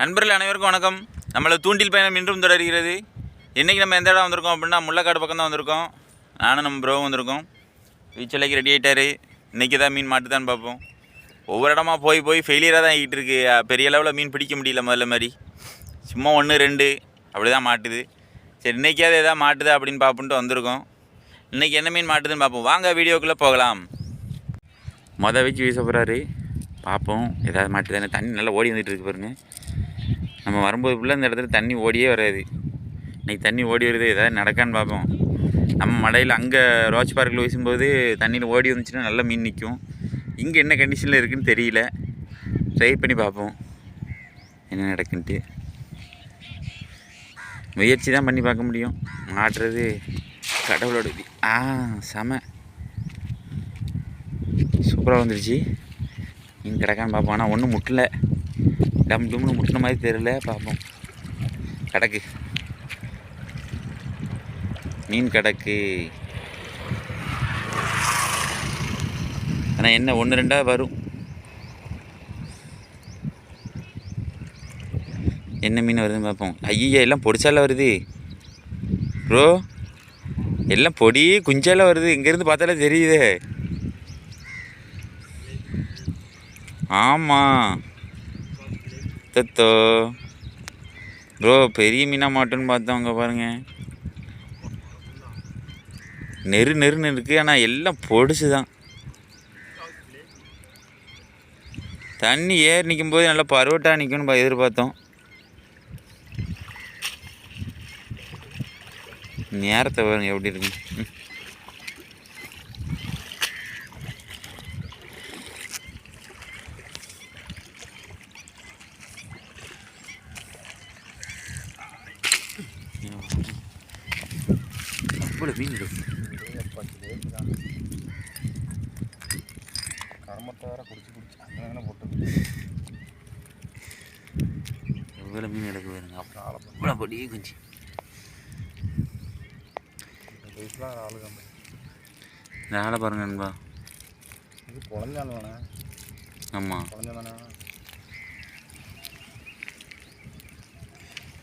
நண்பர்கள் அனைவருக்கும் வணக்கம். நம்மளை தூண்டில் பயணம் இன்றும் தொடர்கிறது. இன்றைக்கி நம்ம எந்த இடம் வந்திருக்கோம் அப்படின்னா முள்ளக்காடு பக்கம் தான் வந்திருக்கோம். நானும் நம்ம ப்ரோவும் வந்திருக்கோம். வீச்சலைக்கு ரெடி ஆகிட்டாரு இன்றைக்கி தான் மீன் மாட்டுதான்னு பார்ப்போம். ஒவ்வொரு இடமா போய் போய் ஃபெயிலியராக தான் ஆகிட்டு இருக்கு. பெரிய அளவில் மீன் பிடிக்க முடியல முதல்ல மாதிரி. சும்மா ஒன்று ரெண்டு அப்படி தான் மாட்டுது. சரி இன்றைக்கியாவது எதாவது மாட்டுதா அப்படின்னு பார்ப்போன்ட்டு வந்திருக்கோம். இன்றைக்கி என்ன மீன் மாட்டுதுன்னு பார்ப்போம். வாங்க வீடியோக்குள்ளே போகலாம். மொதல் வச்சு வீச போகிறாரு பார்ப்போம் ஏதாவது மாட்டுதானே தண்ணி நல்லா ஓடி வந்துட்டு இருக்கு பாருங்கள் நம்ம வரும்போது ஃபுல்லாக இந்த இடத்துல தண்ணி ஓடியே வராது. இன்றைக்கி தண்ணி ஓடி வருது ஏதாவது நடக்கான்னு பார்ப்போம். நம்ம மடையில் அங்கே ரோச் பார்க்கில் வீசும்போது தண்ணியில் ஓடி வந்துச்சுன்னா நல்லா மீன் நிற்கும் இங்கே என்ன கண்டிஷனில் இருக்குதுன்னு தெரியல. ட்ரை பண்ணி பார்ப்போம். என்ன நடக்குன்ட்டு. முயற்சி தான் பண்ணி பார்க்க முடியும். மாட்டுறது கடவுளோட ஆ செம. சூப்பராக வந்துருச்சு. இங்கே கிடக்கான்னு பார்ப்போம். ஆனால் ஒன்றும் முட்டலை. டம் டும்னு முட்டின மாதிரி தெரியல பார்ப்போம் கிடக்கு. மீன் கிடக்கு. ஆனால் என்ன ஒன்று ரெண்டாக வரும். என்ன மீன் வருதுன்னு பார்ப்போம் ஐயா எல்லாம் பொடிச்சால வருது. ப்ரோ எல்லாம் பொடி குஞ்சால வருது. இங்கேருந்து பார்த்தாலே தெரியுதே. ஆமாம் அத்தத்தோ. ப்ரோ பெரிய மீனாக மாட்டோன்னு பார்த்தவங்க பாருங்கள் நெரு நெருன்னு இருக்குது ஆனால் எல்லாம் பொடிசு தான் தண்ணி ஏறி நிற்கும் போது நல்லா பருவட்டாக நிற்கும்னு பா- எதிர்பார்த்தோம். நேரத்தை பாருங்க எப்படி இருக்கு. ம். அவ்வளோ மீன் இருக்கு கரமத்தை வேற குடிச்சு குடிச்சு. அங்கே போட்டு எவ்வளோ மீன் எடுக்க வேணுங்க அவ்வளோ பொடி குஞ்சு. ஆளை பாருங்க நண்பா. இது குழஞ்சாலும் வேணா ஆமாம் குழஞ்சா தானே.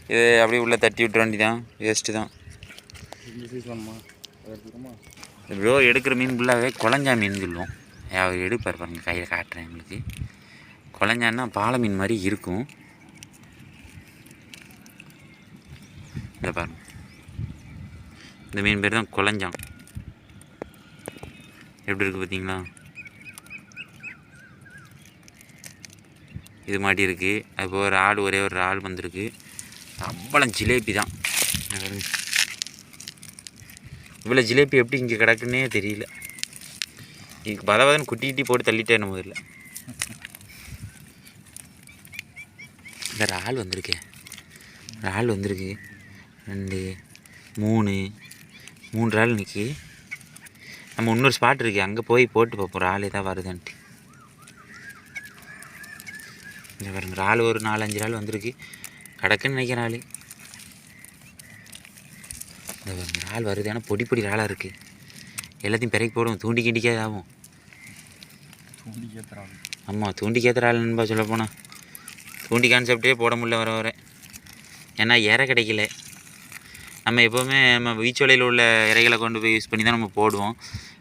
இது அப்படியே உள்ளே தட்டி விட்டுற வேண்டி தான் வேஸ்ட்டு தான் இந்த சைஸ் வேணுமா அதை எடுத்துக்கோமா ப்ரோ எடுக்கிற மீன் ஃபுல்லாகவே குழஞ்சா மீன் சொல்லுவோம். அவர் எடுப்பார் பாருங்க கையில் காட்டுறேன் எங்களுக்கு குழஞ்சான்னா பாலை மீன் மாதிரி இருக்கும். இந்த பாருங்க. இந்த மீன் பேர் தான் குழஞ்சான் எப்படி இருக்குது பார்த்தீங்களா? இது மாட்டி இருக்குது அது ஒரு ஆள் ஒரே ஒரு ஆள் வந்திருக்கு. அவ்வளோ ஜிலேபி தான். இவ்வளோ ஜிலேபி எப்படி இங்கே கிடக்குன்னே தெரியல. இதுக்கு பதவதன் குட்டி குட்டி போட்டு தள்ளிட்டே நம்ம முதல்ல இந்த இறால் வந்திருக்கேன் இறால் வந்திருக்கு. ரெண்டு மூணு மூணு இறால் நிற்கி நம்ம இன்னொரு ஸ்பாட் இருக்கு. அங்கே போய் போட்டு பார்ப்போம். இறால் ஏதாவது வருதான்ட்டு. இங்கே பாருங்க இறால் ஒரு நாலஞ்சு இறால் வந்திருக்கு. கிடக்குன்னு நினைக்கிறேன் ஆள் இறால் வருது. ஆனால் பொடி பொடி இறாலாக இருக்குது எல்லாத்தையும் பிறக்கி போடுவோம். தூண்டி கிண்டிக்காது ஆகும். தூண்டி கேத்துறாங்க ஆமாம் தூண்டி கேத்துற ஆள் நண்பா சொல்ல போனால் தூண்டி கான்செப்டே போட முடியல வர வர. ஏன்னா இறை கிடைக்கல. நம்ம எப்போவுமே நம்ம வீச்சோலையில் உள்ள இறைகளை கொண்டு போய் யூஸ் பண்ணி தான் நம்ம போடுவோம்.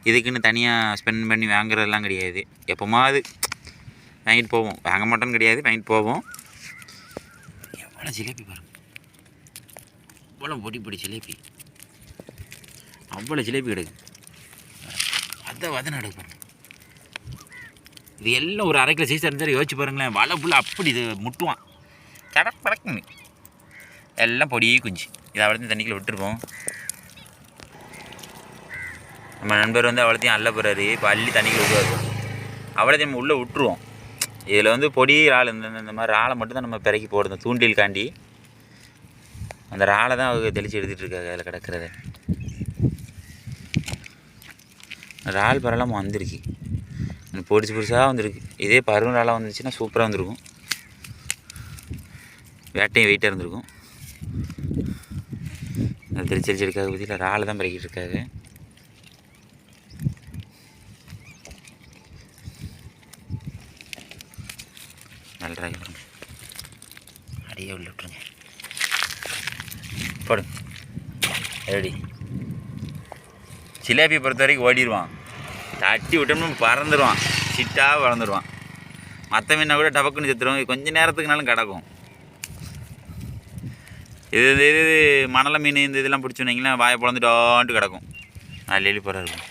இதுக்குன்னு தனியாக ஸ்பெண்ட் பண்ணி வாங்குறதெல்லாம் கிடையாது. எப்போமாவது வாங்கிட்டு போவோம். வாங்க மாட்டோம்னு கிடையாது. வாங்கிட்டு போவோம். எவ்வளோ ஜிலேபி பாருங்க. அவ்வளோ பொடி பொடி ஜிலேபி. அவ்வளோ ஜிலேபி கிடக்கு. அதை வதை நடக்கும் இது எல்லாம் ஒரு அரை கிலோ சைஸ் இருந்தால் யோசிச்சு பாருங்களேன் வலை ஃபுல்லாக அப்படி இது முட்டுவான். கடக் படக்குன்னு எல்லாம் பொடி குஞ்சு. இதை அவ்வளோத்தையும் தண்ணிக்குள்ள விட்டுருப்போம். நம்ம நண்பர் வந்து அவ்வளோத்தையும் அள்ள போகிறாரு இப்போ அள்ளி தண்ணிக்குள்ள விடுவார். அவ்வளோத்தையும் நம்ம உள்ளே விட்டுருவோம். இதில் வந்து பொடி இறால் இந்த இந்த- மாதிரி இறாலை மட்டும் தான் நம்ம பிறக்கி போடுறோம். தூண்டில் காண்டி. அந்த இறாலை தான் அவங்க தெளித்து எடுத்துகிட்டு இருக்காங்க அதில் கிடக்கிறத. இறால் பரலாம் வந்திருக்கு. பொடிச்சு தான் வந்திருக்கு. இதே பருவ இறாலாக வந்துச்சுன்னா சூப்பராக வந்திருக்கும். வேட்டையும் வெயிட்டாக இருந்திருக்கும். இந்த திருச்செல் செடிக்காக எடுக்காத பற்றியில் இறாலை தான் பறக்கிட்டு இருக்காங்க நல்லா அடியே உள்ள விட்டுருங்க. போடுங்க எப்படி சிலேபியை பொறுத்த வரைக்கும் ஓடிடுவான். தட்டி விட்டோம்னு பறந்துடுவான். சிட்டாக பறந்துடுவான் மற்ற மீனை கூட டபக்குன்னு செத்துடுவோம் கொஞ்சம் நேரத்துக்குனாலும் கிடக்கும். இது இது இது மணலை மீன் இந்த இதெல்லாம் பிடிச்சோன்னீங்களா வாயை பிளந்துட்டான்ட்டு கிடக்கும். அள்ளி அள்ளி போகிற இருக்கும்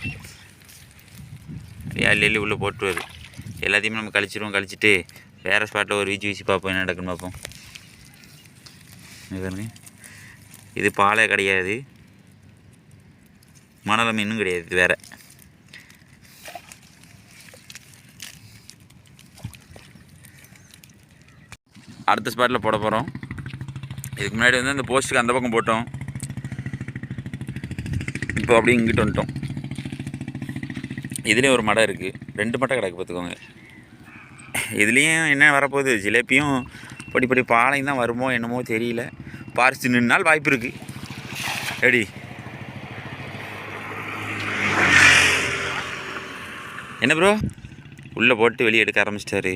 அப்படியே அள்ளி அள்ளி உள்ளே வருது எல்லாத்தையுமே நம்ம கழிச்சிடுவோம் கழிச்சிட்டு வேறு ஸ்பாட்டில் ஒரு வீச்சு வீச்சு பார்ப்போம். என்ன நடக்குன்னு பார்ப்போம். இது இது பாலே கிடையாது. மணல மீனும் கிடையாது இது வேறு. அடுத்த ஸ்பாட்டில் போட போகிறோம் இதுக்கு முன்னாடி வந்து அந்த போஸ்ட்டுக்கு அந்த பக்கம் போட்டோம். இப்போ அப்படியே இங்கிட்டு வந்துட்டோம். இதுலேயும் ஒரு மடம் இருக்குது ரெண்டு மட்டை கிடக்கு பார்த்துக்கோங்க. இதுலேயும் என்ன வரப்போகுது? ஜிலேபியும் படி படி பாலையும் தான் வருமோ என்னமோ தெரியல. பாரிச்சு நின்னால் வாய்ப்பு இருக்குது எப்படி என்ன ப்ரோ உள்ளே போட்டு வெளியே எடுக்க ஆரம்பிச்சிட்டாரு.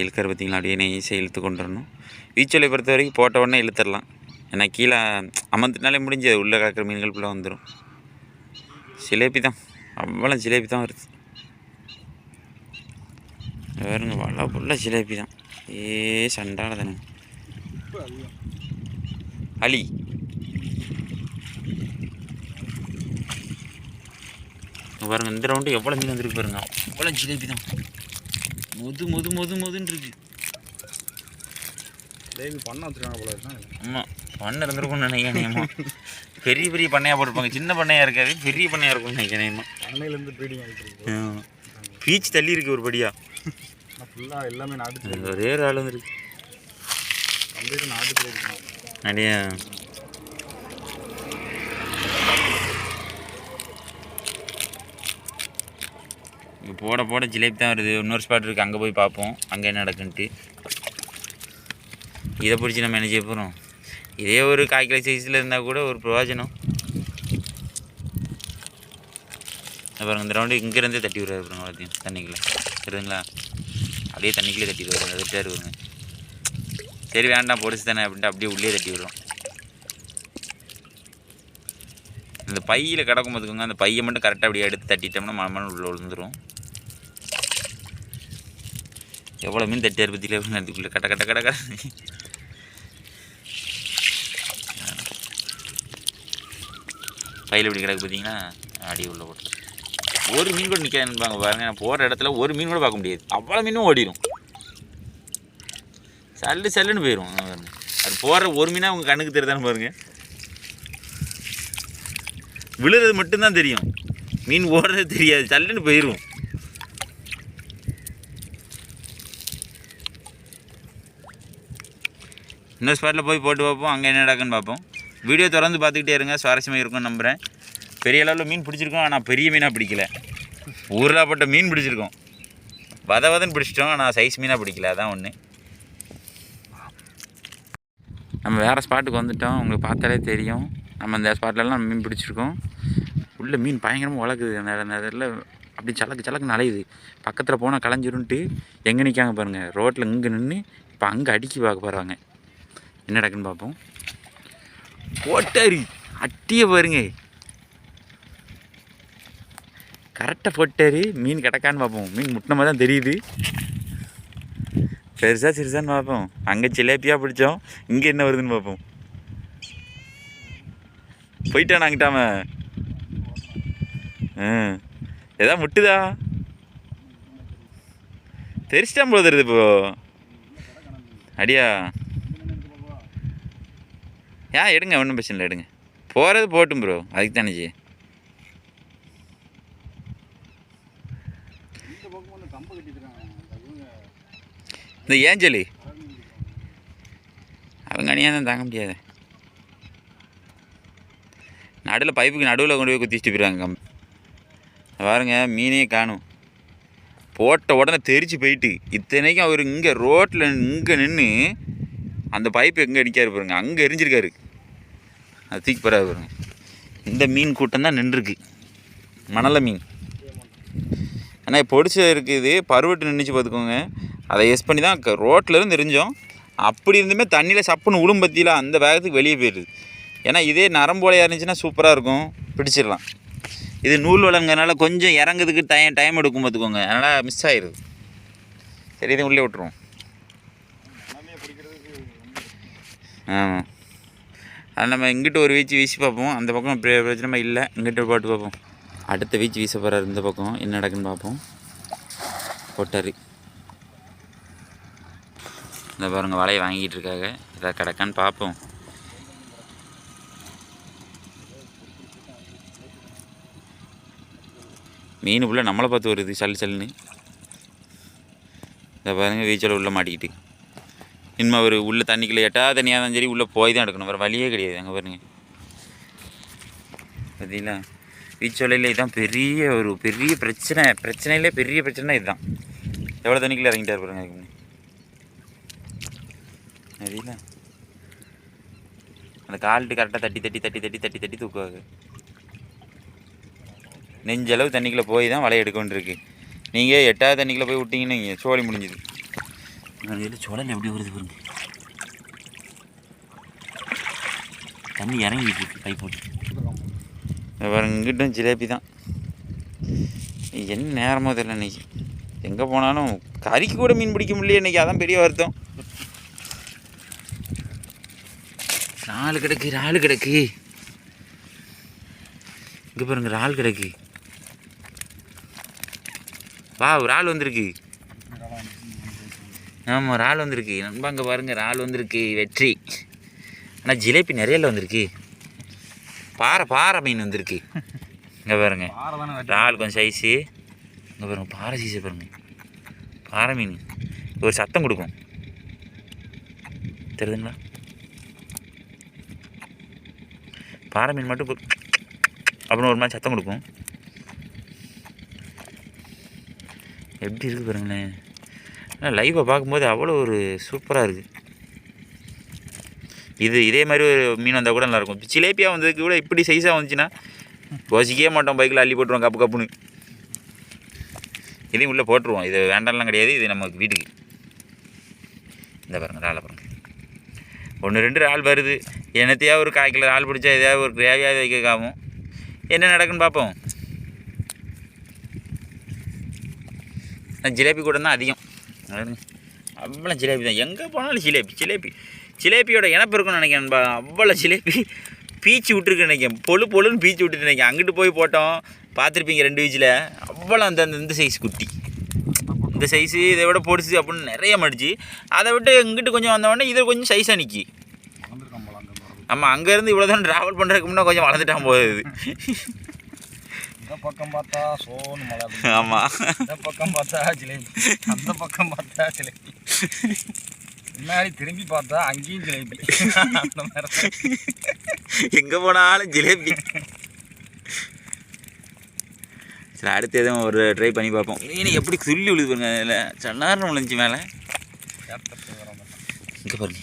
இழுக்கிற பார்த்தீங்களா? அப்படியே நெய்ஸை இழுத்து கொண்டு வரணும். வீச்சொலை பொறுத்த வரைக்கும் போட்ட உடனே இழுத்துடலாம். ஏன்னா கீழே அமர்ந்துனாலே முடிஞ்சு உள்ளே காக்கிற மீன்கள் ஃபுல்லாக வந்துடும் ஜிலேபி தான். அவ்வளோ ஜிலேபி தான் வருது. வேறுங்க வள ஃபுல்லாக ஜிலேபி தான். ஏ சண்டான தானே அலி. இங்க பாருங்க இந்த ரவுண்டு எவ்வளோ மீன் வந்துருக்கு பாருங்க. அவ்வளோ ஜிலேபி தான். மொது மொது மொது மொதுன்னு இருக்கு. லேவி பண்ண வச்சுருக்காங்க போல ஆமாம் பண்ண இருந்திருக்கும்னு நினைக்கிறேன் பெரிய பெரிய பண்ணையாக போட்டிருப்பாங்க. சின்ன பண்ணையாக இருக்காது பெரிய பண்ணையாக இருக்கும்னு நினைக்கிறேன் அன்னையிலேருந்து ப்ரீடிங் ஆகிட்டு பீச் தள்ளி இருக்கு ஒரு படியா. ஆனால் ஃபுல்லாக எல்லாமே நாட்டு ஒரே ஒரு ஆள் வந்துருக்கு. நாட்டு நிறைய இங்கே போட போட ஜிலேபி தான் வருது. இன்னொரு ஸ்பாட் இருக்குது அங்கே போய் பார்ப்போம். அங்கே என்ன நடக்குன்ட்டு. இதை பிடிச்சி நம்ம என்ன செய்ய போகிறோம் இதே ஒரு காய்கறி சைஸில் இருந்தால் கூட ஒரு பிரயோஜனம். அப்புறம் பாருங்க இந்த ரவுண்டு இங்கேருந்தே தட்டி விடுறாரு அப்புறம் எல்லாத்தையும். தண்ணிக்குள்ளே. சரிங்களா? அப்படியே தண்ணிக்குள்ளே தட்டி விடுவாரு அதை பேர் வருங்க சரி வேண்டாம் பொடிச்சு தானே அப்படின்ட்டு அப்படியே உள்ளே தட்டி விடுறோம். இந்த பையில் கிடக்கும் பார்த்துக்கோங்க அந்த பையை மட்டும் கரெக்டாக அப்படியே எடுத்து தட்டிட்டோம்னா மழை உள்ளே விழுந்துரும். எவ்வளோ மீன் தட்டியார் பற்றியில அதுக்குள்ளே கட்ட கட்ட கட்ட கட. பையில் இப்படி கிடக்கு பார்த்தீங்கன்னா அடி உள்ள போட்டு. ஒரு மீன் கூட நிற்காதுன்னு பாருங்க. நான் போகிற இடத்துல ஒரு மீன் கூட பார்க்க முடியாது. அவ்வளோ மீனும் ஓடிடும் சல்லு சல்லுன்னு போயிடும் அது போடுற ஒரு மீனாக உங்கள் கண்ணுக்கு தெரியுதான்னு பாருங்க. விழுறது மட்டும்தான் தெரியும். மீன் ஓடுறது தெரியாது. சல்லுன்னு போயிடும் இந்த ஸ்பாட்டில் போய் போட்டு பார்ப்போம். அங்கே என்ன நடக்குன்னு பார்ப்போம். வீடியோ திறந்து பார்த்துக்கிட்டே இருங்க. சுவாரஸ்யமாக இருக்கும்னு நம்புகிறேன் பெரிய அளவில் மீன் பிடிச்சிருக்கோம். ஆனால் பெரிய மீனாக பிடிக்கல. ஊர்லாப்பட்ட மீன் பிடிச்சிருக்கோம். வத வதன்னு பிடிச்சிட்டோம். ஆனால் சைஸ் மீனாக பிடிக்கல. அதான் ஒன்று நம்ம வேறு ஸ்பாட்டுக்கு வந்துட்டோம். உங்களுக்கு பார்த்தாலே தெரியும். நம்ம இந்த ஸ்பாட்லலாம் மீன் பிடிச்சிருக்கோம். உள்ளே மீன் பயங்கரமாக வளர்க்குது அந்த நேரத்தில் அப்படி சலக்கு சலக்கு நலையுது பக்கத்தில் போனால் களைஞ்சிருன்ட்டு எங்கே நிற்காங்க பாருங்கள் ரோட்டில் இங்கே நின்று இப்போ அங்கே அடிக்கி பார்க்க போகிறாங்க என்ன நடக்குன்னு பார்ப்போம். போட்டாரு. அட்டியை பாருங்க. கரெக்டாக போட்டாரு. மீன் கிடக்கான்னு பார்ப்போம். மீன் முட்டினமாக தான் தெரியுது. பெருசாக சிறுசான்னு பார்ப்போம். அங்கே ஜிலேபியாக பிடிச்சோம். இங்கே என்ன வருதுன்னு பார்ப்போம். போயிட்டான் அங்கிட்டாம ஆ. ஏதா முட்டுதா? தெரிச்சிட்டான் போல தெரியுது இப்போ. அடியா. ஏன் எடுங்க ஒன்றும் பிரச்சனை இல்லை எடுங்க. போகிறது போட்டும் ப்ரோ அதுக்கு தானே ஜி. இந்த ஏஞ்சலி. அவங்க அணியாக தான் தாங்க முடியாது. நடுவில் பைப்புக்கு நடுவில் கொண்டு போய் குத்திட்டு போயிடுவாங்க கம். பாருங்க மீனே காணும். போட்ட உடனே தெரிச்சு போயிட்டு இத்தனைக்கும் அவர் இங்கே ரோட்டில் இங்கே நின்று அந்த பைப்பு எங்கே அடிக்காரு பாருங்க அங்கே எரிஞ்சிருக்காரு. அது தூக்கி போகிறாரு பாருங்க. இந்த மீன் கூட்டம் தான் நின்றுருக்கு. மணலை மீன். ஆனால் பிடிச்சது இருக்குது பருவட்டு நின்றுச்சு பார்த்துக்கோங்க அதை எஸ் பண்ணி தான் ரோட்டில் இருந்து எரிஞ்சோம். அப்படி இருந்துமே தண்ணியில் சப்புன்னு உளும் பற்றியில் அந்த வேகத்துக்கு வெளியே போயிடுது ஏன்னா இதே நரம்போலையாக இருந்துச்சுன்னா சூப்பராக இருக்கும். பிடிச்சிடலாம். இது நூல் வளங்கனால கொஞ்சம் இறங்குறதுக்கு டைம் டைம் எடுக்கும் பார்த்துக்கோங்க அதனால் மிஸ் ஆயிடுது சரி இதை உள்ளே விட்டுருவோம். ஆமாம் அது நம்ம இங்கிட்டு ஒரு வீச்சு வீசி பார்ப்போம். அந்த பக்கம் பிரச்சனை இல்லை. இங்கிட்டு போட்டு பார்ப்போம். அடுத்த வீச்சு வீச போகிறார் இந்த பக்கம். என்ன நடக்குன்னு பார்ப்போம். கொட்டாரு. இந்த பாருங்க வலையை வாங்கிட்டு இருக்காங்க. இதை கிடக்கான்னு பார்ப்போம். மீன் உள்ள நம்மளை பார்த்து வருது சல்லு சல்லுன்னு. இதை பாருங்கள் வீச்சல் உள்ள மாட்டிக்கிட்டு. இனிமே அவர் உள்ளே தண்ணிக்குள்ளே எட்டா தண்ணியாக இருந்தாலும் சரி உள்ளே போய் தான் எடுக்கணும். வேறு வழியே கிடையாது அங்கே பாருங்க. பார்த்தீங்களா வீச்சோலையில் இதுதான் பெரிய ஒரு பெரிய பிரச்சனை பிரச்சனையிலே பெரிய பிரச்சனை இதுதான். எவ்வளோ தண்ணிக்குள்ளே இறங்கிட்டார் பாருங்க அதுக்கு அந்த கால்ட்டு கரெக்டாக தட்டி தட்டி தட்டி தட்டி தட்டி தட்டி தூக்குவாங்க நெஞ்சளவு தண்ணிக்குள்ளே போய் தான் வலையை எடுக்க வேண்டியிருக்கு. நீங்கள் எட்டாவது தண்ணிக்குள்ளே போய் விட்டிங்கன்னு வைங்க, சோழி முடிஞ்சுது. அதில் சுழல் எப்படி வருது பாருங்க. தண்ணி இறங்கிட்டு இருக்கு கை போட்டு. பாருங்க இங்கிட்டும் ஜிலேபி தான். என்ன நேரமோ தெரியல இன்னைக்கு. எங்கே போனாலும் கறிக்கு கூட மீன் பிடிக்க முடியல இன்னைக்கு அதான் பெரிய வருத்தம். இறால் கிடக்கு இறால் கிடக்கு. இங்கே பாருங்க இறால் கிடக்கு. வா ஒரு ஆள் வந்திருக்கு. ஆமாம் இறால் வந்திருக்கு. நண்பா அங்கே பாருங்க இறால் வந்திருக்கு வெற்றி. ஆனால் ஜிலேபி நிறையல வந்திருக்கு. பாறை பாறை மீன் வந்திருக்கு. இங்கே பாருங்க. பாறை தானே வெட்டி இறால் கொஞ்சம் சைஸு இங்கே பாருங்க பாறை சைஸை பாருங்க. பாறை மீன். ஒரு சத்தம் கொடுக்கும். தெரியுதுங்களா? பாறை மீன் மட்டும் அப்படின்னு ஒரு மாதிரி சத்தம் கொடுக்கும். எப்படி இருக்குது பாருங்களேன். ஆனால் லைவை பார்க்கும்போது அவ்வளோ ஒரு சூப்பராக இருக்குது இது இதே மாதிரி ஒரு மீன் வந்தால் கூட நல்லாயிருக்கும். ஜிலேபியாக வந்ததுக்கு கூட இப்படி சைஸாக வந்துச்சுன்னா யோசிக்கவே மாட்டோம் பைக்கில் அள்ளி போட்டுருவோம் கப்பு கப்புன்னு. இதையும் உள்ளே போட்டுருவோம். இது வேண்டாம்லாம் கிடையாது. இது நமக்கு வீட்டுக்கு. இந்த பாருங்கள் இறாலை பாருங்கள் ஒன்று ரெண்டு இறால் வருது. என்னத்தையா ஒரு கால் கிலோ இறால் பிடிச்சா எதையாவது ஒரு கிரேவியாவது வைக்க காவும் என்ன நடக்குன்னு பார்ப்போம். ஜிலேபி கூட தான் அதிகம். அவ்வளோ ஜிலேபி தான். எங்கே போனாலும் ஜிலேபி ஜிலேபி. ஜிலேபியோட இனப்பு இருக்கும்னு நினைக்கிறேன் நண்பா. அவ்வளோ ஜிலேபி. பீச்சு விட்டுருக்கு நினைக்கிறேன். பொழு பொழுன்னு பீச்சு விட்டுட்டு நினைக்கிறேன். அங்கிட்டு போய் போட்டோம். பார்த்துருப்பீங்க ரெண்டு வீச்சில் அவ்வளோ அந்த இந்த சைஸ் குட்டி. இந்த சைஸு இதை விட பொடிச்சு அப்படின்னு நிறைய மடிச்சு. அதை விட்டு இங்கிட்டு கொஞ்சம் வந்தவொடனே இதை கொஞ்சம் சைஸாக நிற்கி நம்ம அங்கேருந்து இவ்வளோ தான் ட்ராவல் பண்ணுறதுக்கு முன்னே கொஞ்சம் வளர்ந்துட்டான் போகுது இந்த பக்கம் பார்த்தா சோன்னு மழை ஆமாம் இந்த பக்கம் பார்த்தா ஜிலேபி. அந்த பக்கம் பார்த்தா ஜிலேபி. முன்னாடி திரும்பி பார்த்தா அங்கேயும் ஜிலேபி. அந்த மாதிரி. எங்கே போனாலும் ஜிலேபி. சரி அடுத்து எதுவும் ஒரு ட்ரை பண்ணி பார்ப்போம். மீன் எப்படி துள்ளி விழுது பாருங்க அதில். சன்னார்னு விழுந்துச்சு மேலே. இங்கே பாருங்க.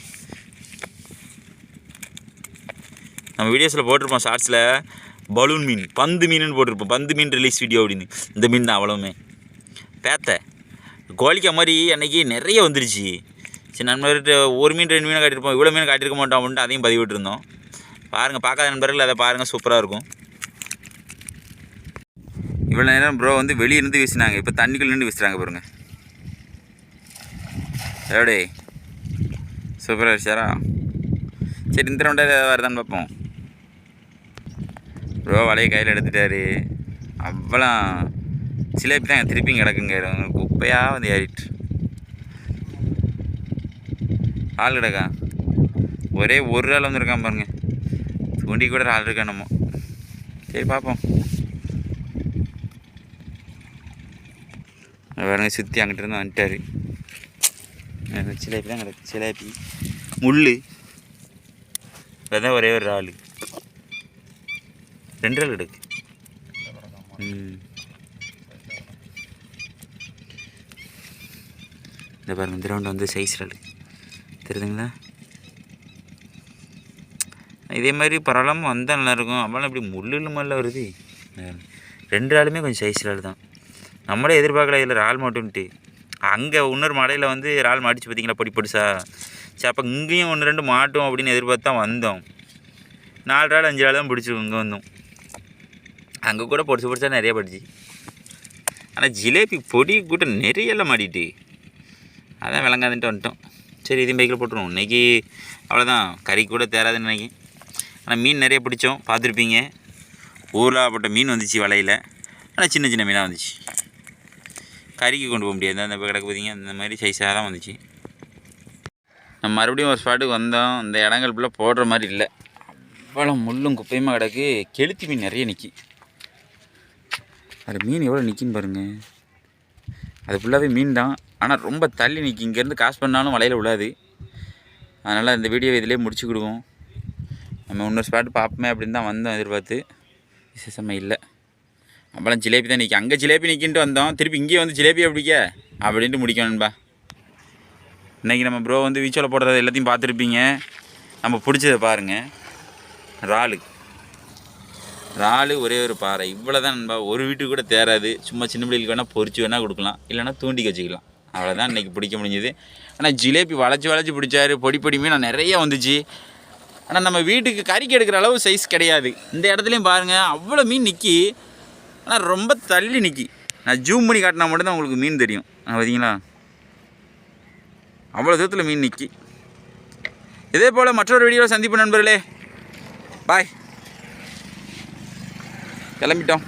நம்ம வீடியோஸில் போட்டிருப்போம் ஷார்ட்ஸில் பலூன் மீன் பந்து மீனுன்னு போட்டிருப்போம். பந்து மீன் ரிலீஸ் வீடியோ அப்படின்னு. இந்த மீன் தான் அவ்வளவுமே. பேத்த கோழிக்கா மாதிரி அன்னைக்கு நிறைய வந்துருச்சு. சரி நண்பர்கிட்ட ஒரு மீன் ரெண்டு மீனை காட்டியிருப்போம். இவ்வளோ மீன் காட்டியிருக்க மாட்டோம் அப்படின்ட்டு அதையும் பதிவிட்டுருந்தோம். பாருங்கள் பார்க்காத நண்பர்கள் அதை பாருங்கள் சூப்பராக இருக்கும். இவ்வளோ நேரம் ப்ரோ வந்து வெளியே இருந்து வீசினாங்க. இப்போ தண்ணிக்குள்ள நின்று வீசுகிறாங்க பாருங்கள் எப்படி சூப்பராக இருச்சாரா சரி இந்த ரவுண்டா வருதான்னு பார்ப்போம். ப்ரோ வலையை கையில் எடுத்துட்டாரு. அவ்வளோ சிலேபி தான் திருப்பியும் கிடக்குங்க. குப்பையாக வந்து ஏறிட்டு. ஆள் கிடக்கா? ஒரே ஒரு ஆள் வந்துருக்கான் பாருங்க. தூண்டி கூட ஆள் இருக்கா நம்ம சரி பார்ப்போம். பாருங்க சுற்றி அங்கிட்டு இருந்து சிலேபி தான் கிடக்கு. சிலேபி முள் அதான் ஒரே ஒரு ஆள். ரெண்டு எடுக்கு. இந்த பாருங்க இந்த ரவுண்ட் வந்து சைஸ் ஆள் தெரியுதுங்களா? இதே மாதிரி பரவலாமல் வந்தால் நல்லாயிருக்கும். அப்போலாம் இப்படி முள்ளில் மல்ல வருது. ரெண்டு ஆளுமே கொஞ்சம் சைஸ் ஆள் தான் நம்மளே எதிர்பார்க்கல இதில் இறால் மட்டும்ட்டு அங்கே இன்னொரு மலையில் வந்து இறால் மாட்டிச்சு பார்த்தீங்களா பொடி பொடிசா? சரி அப்போ இங்கேயும் ஒன்று ரெண்டு மாட்டோம் அப்படின்னு எதிர்பார்த்து தான் வந்தோம். நாலு ரால் அஞ்சு நாள் தான் பிடிச்சிருக்கோம் இங்கே வந்தோம். அங்கே கூட பொடிச்சு பொடிச்சா நிறைய படிச்சு ஆனால் ஜிலேபி பொடி கூட்டம் நிறையெல்லாம் மாடிட்டு அதான் விளங்காதுன்ட்டு வந்துட்டோம். சரி இதையும் பைக்கில் போட்டுருவோம். இன்றைக்கி அவ்வளோதான் கறி கூட தேராதுன்னு நினைக்கி ஆனால் மீன் நிறைய பிடிச்சோம். பார்த்துருப்பீங்க. ஊரில் போட்ட மீன் வந்துச்சு வலையில். ஆனால் சின்ன சின்ன மீனாக வந்துச்சு. கறிக்கு கொண்டு போக முடியாது. அந்த கிடக்கு பார்த்தீங்க அந்த மாதிரி சைஸாக தான் வந்துச்சு. நம்ம மறுபடியும் ஒரு ஸ்பாட்டுக்கு வந்தோம். இந்த இடங்கள் ஃபுல்லாக போடுற மாதிரி இல்லை. அவ்வளோ முள்ளும் குப்பையுமா கிடக்கு. கெளுத்தி மீன் நிறைய நிற்கி அது மீன் எவ்வளோ நிற்கின்னு பாருங்கள் அது ஃபுல்லாகவே மீன் தான் ஆனால் ரொம்ப தள்ளி நிற்கி இங்கேருந்து காசு பண்ணாலும் வலையில் விழாது. அதனால் இந்த வீடியோ இதிலே முடிச்சுக்கிடுவோம். நம்ம இன்னொரு ஸ்பாட் பார்ப்போமே அப்படின்னு தான் வந்தோம் எதிர்பார்த்து. விசேஷமாக இல்லை. அப்போலாம் ஜிலேபி தான் நிற்கி அங்கே ஜிலேபி நிற்கின்ட்டு வந்தோம். திருப்பி இங்கேயே வந்து ஜிலேபியை பிடிக்க அப்படின்ட்டு முடிக்கணும்பா இன்றைக்கி நம்ம ப்ரோ வந்து வீச்சோவில் போடுறது எல்லாத்தையும் பார்த்துருப்பீங்க. நம்ம பிடிச்சதை பாருங்கள் இறாலு. இறாலு ஒரே ஒரு பாறை. இவ்வளோ தான் நண்பா. ஒரு வீட்டுக்கு கூட தேராது. சும்மா சின்ன பிள்ளைகளுக்கு வேணால் பொறிச்சு வேணால் கொடுக்கலாம். இல்லைன்னா தூண்டி வச்சுக்கலாம். அவ்வளோதான் இன்றைக்கி பிடிக்க முடிஞ்சது. ஆனால் ஜிலேபி வளைச்சி வளைச்சி பிடிச்சாரு. பொடி பொடி மீன் நிறைய வந்துச்சு. ஆனால் நம்ம வீட்டுக்கு கறிக்கு எடுக்கிற அளவு சைஸ் கிடையாது. இந்த இடத்துலையும் பாருங்கள் அவ்வளோ மீன் நிற்கி ஆனால் ரொம்ப தள்ளி நிற்கி நான் ஜூம் பண்ணி காட்டினா மட்டும்தான் உங்களுக்கு மீன் தெரியும். ஆ, பார்த்தீங்களா அவ்வளோ தூரத்தில் மீன் நிற்கி இதே போல் மற்றொரு வீடியோவில் சந்திப்பு நண்பர்களே. பாய் dalam bidang